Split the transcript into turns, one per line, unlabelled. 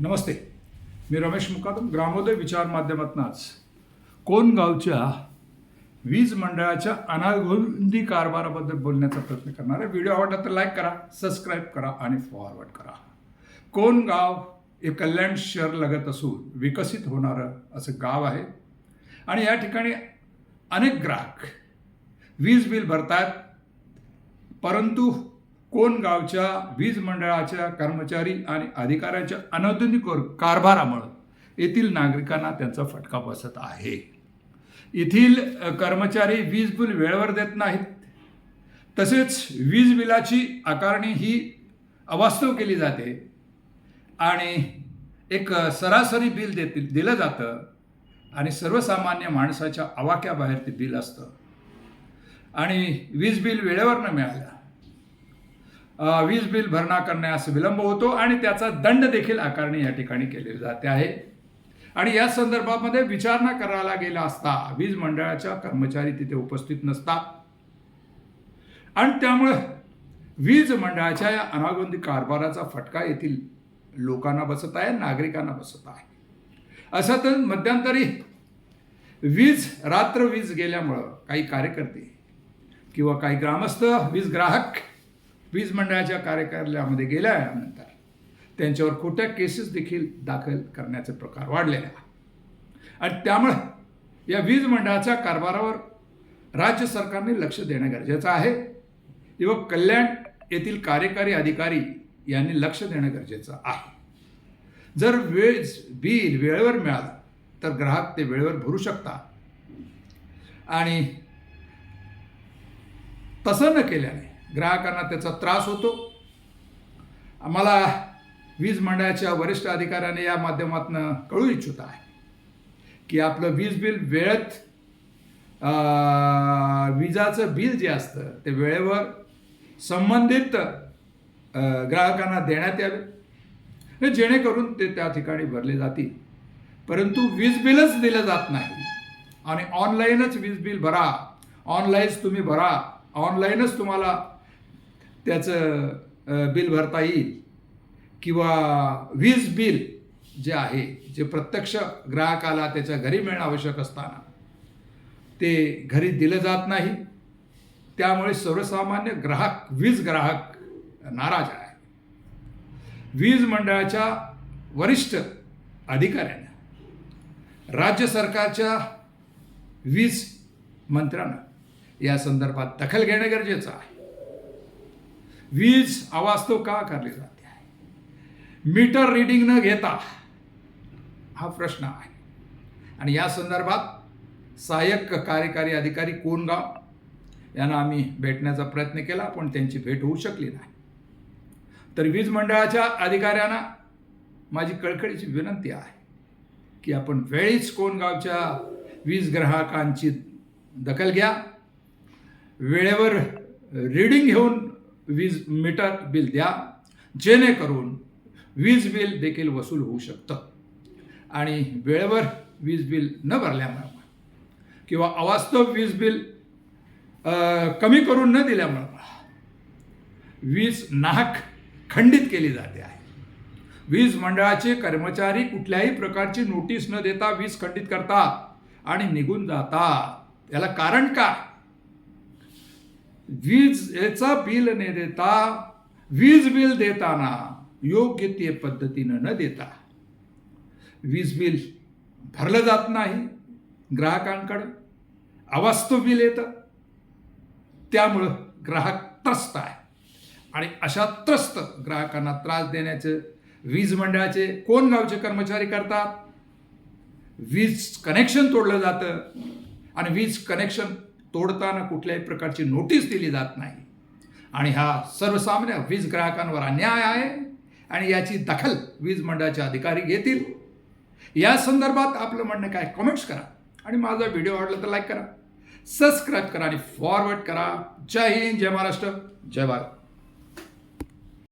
नमस्ते. मी रमेश मुकादम ग्रामोदय विचार माध्यमातून कोण गावच्या वीज मंडळाच्या अनागोंदी कारभाराबद्दल बोलण्याचा प्रयत्न करणार आहे. व्हिडिओ आवडला तर लाईक करा सबस्क्राईब करा आणि फॉरवर्ड करा. कोण गाव हे कल्याण शहर लगत असून विकसित होणारं असं गाव आहे. आणि या ठिकाणी अनेक ग्राहक वीज बिल भरतात परंतु कोण गावच्या वीज मंडळाच्या कर्मचारी आणि अधिकाऱ्यांच्या अनौद्योगिक कारभारामुळं येथील नागरिकांना त्यांचा फटका बसत आहे. येथील कर्मचारी वीज बिल वेळेवर देत नाहीत. तसेच वीज बिलाची आकारणी ही अवास्तव केली जाते आणि एक सरासरी बिल देतील दिलं जातं आणि सर्वसामान्य माणसाच्या आवाक्याबाहेर ते बिल असतं. आणि वीज बिल वेळेवर न मिळालं वीज बिल भरणा करण्यास विलंब होतो आणि त्याचा दंड देखील आकारणी या ठिकाणी केलेली जाते आहे. आणि या संदर्भामध्ये विचारणा करायला गेला असता वीज मंडळाच्या कर्मचारी तिथे उपस्थित नसतात आणि त्यामुळं वीज मंडळाच्या या अनागोंदी कारभाराचा फटका येथील लोकांना बसत आहे नागरिकांना बसत आहे. असं तर मध्यंतरी वीज रात्र वीज गेल्यामुळं काही कार्यकर्ते किंवा काही ग्रामस्थ वीज ग्राहक वीज मंडळाच्या कार्यालयामध्ये गेल्यानंतर त्यांच्यावर खोट्या केसेस देखील दाखल करण्याचे प्रकार वाढलेले आहे आणि त्यामुळे या वीज मंडळाच्या कारभारावर राज्य सरकारने लक्ष देणं गरजेचं आहे. व कल्याण येथील कार्यकारी अधिकारी यांनी लक्ष देणं गरजेचं आहे. जर वेळ बिल वेळेवर मिळालं तर ग्राहक ते वेळेवर भरू शकतात. आणि तसं न केल्याने ग्राहकांना त्याचा त्रास होतो. आम्हाला वीज मंडळाच्या वरिष्ठ अधिकाऱ्याने या माध्यमातून कळू इच्छित आहे की आपलं वीज बिल वेळेत विजाचं बिल जे असतं ते वेळेवर संबंधित ग्राहकांना देण्यात यावे. जेणेकरून ते त्या ठिकाणी भरले जातील. परंतु वीज बिलच दिलं जात नाही. आणि ऑनलाईनच वीज बिल भरा. ऑनलाईनच तुम्ही भरा. ऑनलाईनच तुम्हाला त्याचं बिल भरता येईल. किंवा वीज बिल जे आहे जे प्रत्यक्ष ग्राहकाला त्याच्या घरी मिळणं आवश्यक असताना ते घरी दिलं जात नाही. त्यामुळे सर्वसामान्य ग्राहक वीज ग्राहक नाराज आहे. वीज मंडळाच्या वरिष्ठ अधिकाऱ्यांना राज्य सरकारच्या वीज मंत्र्यांना या संदर्भात दखल घेणं गरजेचं आहे. वीज अवास्तव का करली जाते आहे मीटर रिडिंग न घेता हा प्रश्न आहे. आणि या संदर्भात सहाय्यक कार्यकारी अधिकारी कोणगाव यांना आम्ही भेटण्याचा प्रयत्न केला पण त्यांची भेट होऊ शकली नाही. तर वीज मंडळाच्या अधिकाऱ्यांना माझी कळकळीची विनंती आहे की आपण वेळीच कोणगावच्या वीज ग्राहकांची दखल घ्या. वेळेवर रीडिंग घेऊन वीज मीटर बिल द्या. जेणेकरून वीज बिल देखील वसूल होऊ शकतं. आणि वेळेवर वीज बिल न भरल्यामुळं किंवा अवास्तव वीज बिल कमी करून न दिल्यामुळं वीज नाहक खंडित केली जाते आहे. वीज मंडळाचे कर्मचारी कुठल्याही प्रकारची नोटीस न देता वीज खंडित करतात आणि निघून जातात. याला कारण काय? वीज याचा बिल न देता वीज बिल देताना योग्य ते पद्धतीनं न देता. वीज बिल भरलं जात नाही ग्राहकांकडं अवास्तव बिल येतं. त्यामुळं ग्राहक त्रस्त आहे. आणि अशा त्रस्त ग्राहकांना त्रास देण्याचं वीज मंडळाचे कोण गावचे कर्मचारी करतात? वीज कनेक्शन तोडलं जातं. आणि वीज कनेक्शन तोडताना कुठल्याही प्रकारची नोटीस दिली जात नाही. आणि हा सर्वसामान्य वीज ग्राहकांवर अन्याय आहे आणि याची दखल वीज मंडळाचे अधिकारी घेतील. या संदर्भात आपलं म्हणणं काय? कमेंट्स करा. आणि माझा व्हिडिओ आवडला तर लाईक करा. सबस्क्राईब करा आणि फॉरवर्ड करा. जय हिंद जय महाराष्ट्र जय भारत.